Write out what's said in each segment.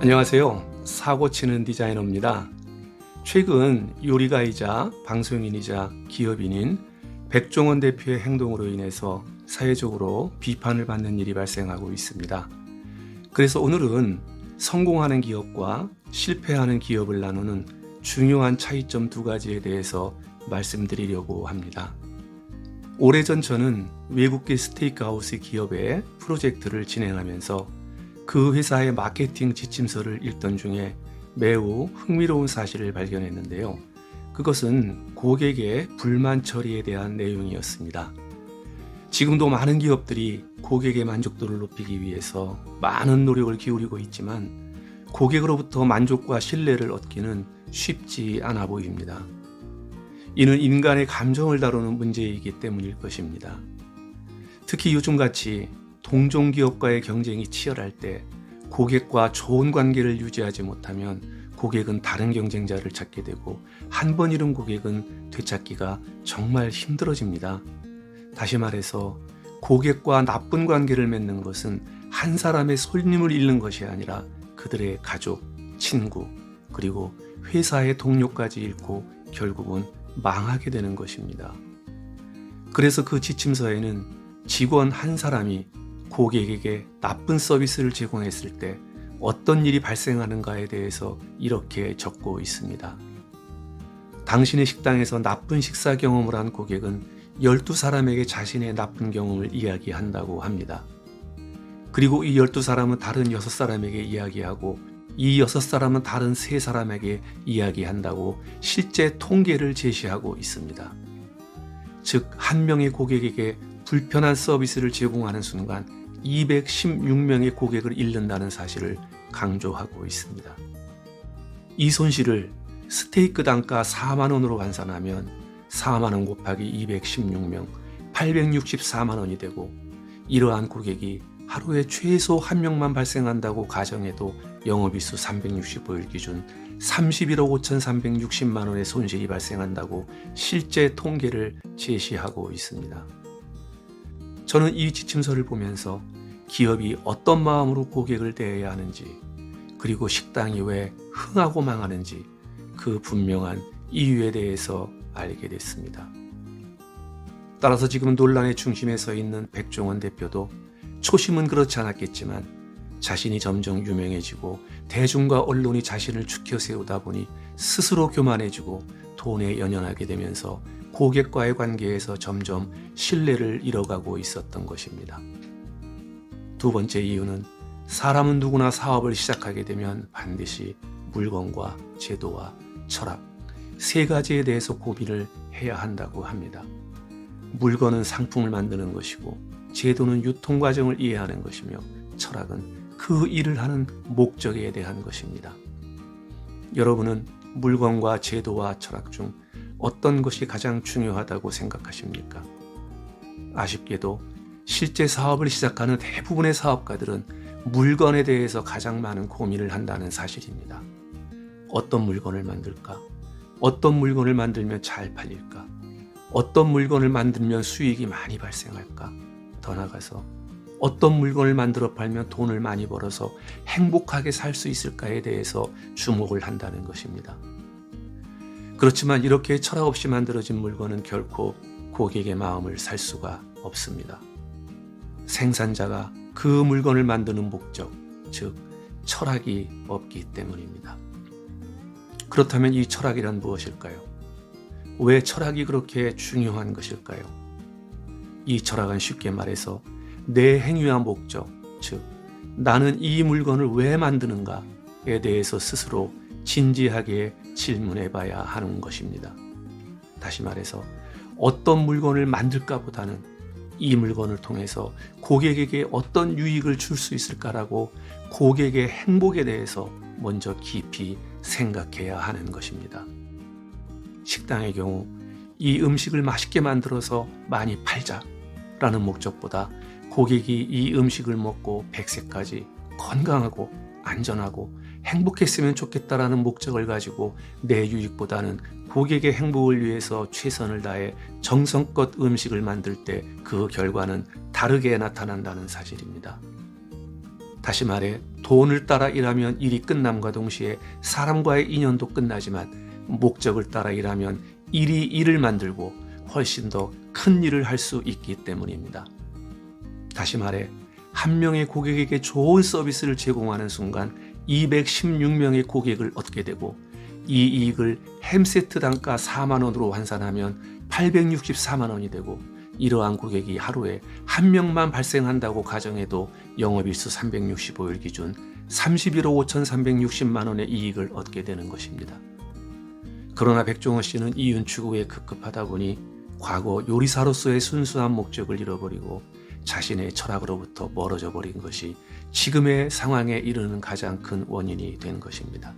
안녕하세요. 사고 치는 디자이너입니다. 최근 요리가이자 방송인이자 기업인인 백종원 대표의 행동으로 인해서 사회적으로 비판을 받는 일이 발생하고 있습니다. 그래서 오늘은 성공하는 기업과 실패하는 기업을 나누는 중요한 차이점 두 가지에 대해서 말씀드리려고 합니다. 오래전 저는 외국계 스테이크하우스 기업의 프로젝트를 진행하면서 그 회사의 마케팅 지침서를 읽던 중에 매우 흥미로운 사실을 발견했는데요. 그것은 고객의 불만 처리에 대한 내용이었습니다. 지금도 많은 기업들이 고객의 만족도를 높이기 위해서 많은 노력을 기울이고 있지만 고객으로부터 만족과 신뢰를 얻기는 쉽지 않아 보입니다. 이는 인간의 감정을 다루는 문제이기 때문일 것입니다. 특히 요즘같이 동종 기업과의 경쟁이 치열할 때 고객과 좋은 관계를 유지하지 못하면 고객은 다른 경쟁자를 찾게 되고 한 번 잃은 고객은 되찾기가 정말 힘들어집니다. 다시 말해서 고객과 나쁜 관계를 맺는 것은 한 사람의 손님을 잃는 것이 아니라 그들의 가족, 친구, 그리고 회사의 동료까지 잃고 결국은 망하게 되는 것입니다. 그래서 그 지침서에는 직원 한 사람이 고객에게 나쁜 서비스를 제공했을 때 어떤 일이 발생하는가에 대해서 이렇게 적고 있습니다. 당신의 식당에서 나쁜 식사 경험을 한 고객은 12사람에게 자신의 나쁜 경험을 이야기한다고 합니다. 그리고 이 12사람은 다른 6사람에게 이야기하고 이 6사람은 다른 3사람에게 이야기한다고 실제 통계를 제시하고 있습니다. 즉, 한 명의 고객에게 불편한 서비스를 제공하는 순간 216명의 고객을 잃는다는 사실을 강조하고 있습니다. 이 손실을 스테이크 단가 4만 원으로 환산하면 4만 원 곱하기 216명 864만 원이 되고 이러한 고객이 하루에 최소 한 명만 발생한다고 가정해도 영업일수 365일 기준 31억 5,360만 원의 손실이 발생한다고 실제 통계를 제시하고 있습니다. 저는 이 지침서를 보면서 기업이 어떤 마음으로 고객을 대해야 하는지, 그리고 식당이 왜 흥하고 망하는지 그 분명한 이유에 대해서 알게 됐습니다. 따라서 지금 논란의 중심에 서 있는 백종원 대표도 초심은 그렇지 않았겠지만 자신이 점점 유명해지고 대중과 언론이 자신을 추켜 세우다 보니 스스로 교만해지고 돈에 연연하게 되면서 고객과의 관계에서 점점 신뢰를 잃어가고 있었던 것입니다. 두 번째 이유는 사람은 누구나 사업을 시작하게 되면 반드시 물건과 제도와 철학 세 가지에 대해서 고민을 해야 한다고 합니다. 물건은 상품을 만드는 것이고 제도는 유통 과정을 이해하는 것이며 철학은 그 일을 하는 목적에 대한 것입니다. 여러분은 물건과 제도와 철학 중 어떤 것이 가장 중요하다고 생각하십니까? 아쉽게도 실제 사업을 시작하는 대부분의 사업가들은 물건에 대해서 가장 많은 고민을 한다는 사실입니다. 어떤 물건을 만들까? 어떤 물건을 만들면 잘 팔릴까? 어떤 물건을 만들면 수익이 많이 발생할까? 더 나가서 어떤 물건을 만들어 팔면 돈을 많이 벌어서 행복하게 살 수 있을까에 대해서 주목을 한다는 것입니다. 그렇지만 이렇게 철학 없이 만들어진 물건은 결코 고객의 마음을 살 수가 없습니다. 생산자가 그 물건을 만드는 목적, 즉 철학이 없기 때문입니다. 그렇다면 이 철학이란 무엇일까요? 왜 철학이 그렇게 중요한 것일까요? 이 철학은 쉽게 말해서 내 행위와 목적, 즉 나는 이 물건을 왜 만드는가에 대해서 스스로 진지하게 질문해 봐야 하는 것입니다. 다시 말해서 어떤 물건을 만들까 보다는 이 물건을 통해서 고객에게 어떤 유익을 줄 수 있을까라고 고객의 행복에 대해서 먼저 깊이 생각해야 하는 것입니다. 식당의 경우 이 음식을 맛있게 만들어서 많이 팔자 라는 목적보다 고객이 이 음식을 먹고 100세까지 건강하고 안전하고 행복했으면 좋겠다라는 목적을 가지고 내 유익보다는 고객의 행복을 위해서 최선을 다해 정성껏 음식을 만들 때 그 결과는 다르게 나타난다는 사실입니다. 다시 말해 돈을 따라 일하면 일이 끝남과 동시에 사람과의 인연도 끝나지만 목적을 따라 일하면 일이 일을 만들고 훨씬 더 큰 일을 할 수 있기 때문입니다. 다시 말해 한 명의 고객에게 좋은 서비스를 제공하는 순간 216명의 고객을 얻게 되고 이 이익을 햄세트 단가 4만 원으로 환산하면 864만 원이 되고 이러한 고객이 하루에 한 명만 발생한다고 가정해도 영업일수 365일 기준 31억 5,360만 원의 이익을 얻게 되는 것입니다. 그러나 백종원 씨는 이윤 추구에 급급하다 보니 과거 요리사로서의 순수한 목적을 잃어버리고 자신의 철학으로부터 멀어져 버린 것이 지금의 상황에 이르는 가장 큰 원인이 된 것입니다.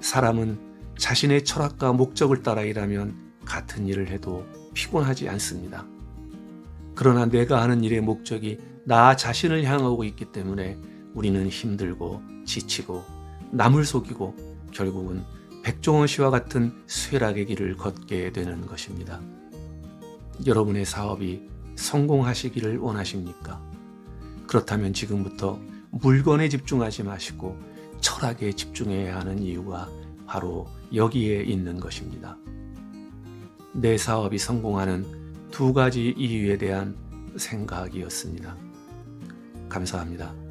사람은 자신의 철학과 목적을 따라 일하면 같은 일을 해도 피곤하지 않습니다. 그러나 내가 하는 일의 목적이 나 자신을 향하고 있기 때문에 우리는 힘들고 지치고 남을 속이고 결국은 백종원 씨와 같은 쇠락의 길을 걷게 되는 것입니다. 여러분의 사업이 성공하시기를 원하십니까? 그렇다면 지금부터 물건에 집중하지 마시고 철학에 집중해야 하는 이유가 바로 여기에 있는 것입니다. 내 사업이 성공하는 두 가지 이유에 대한 생각이었습니다. 감사합니다.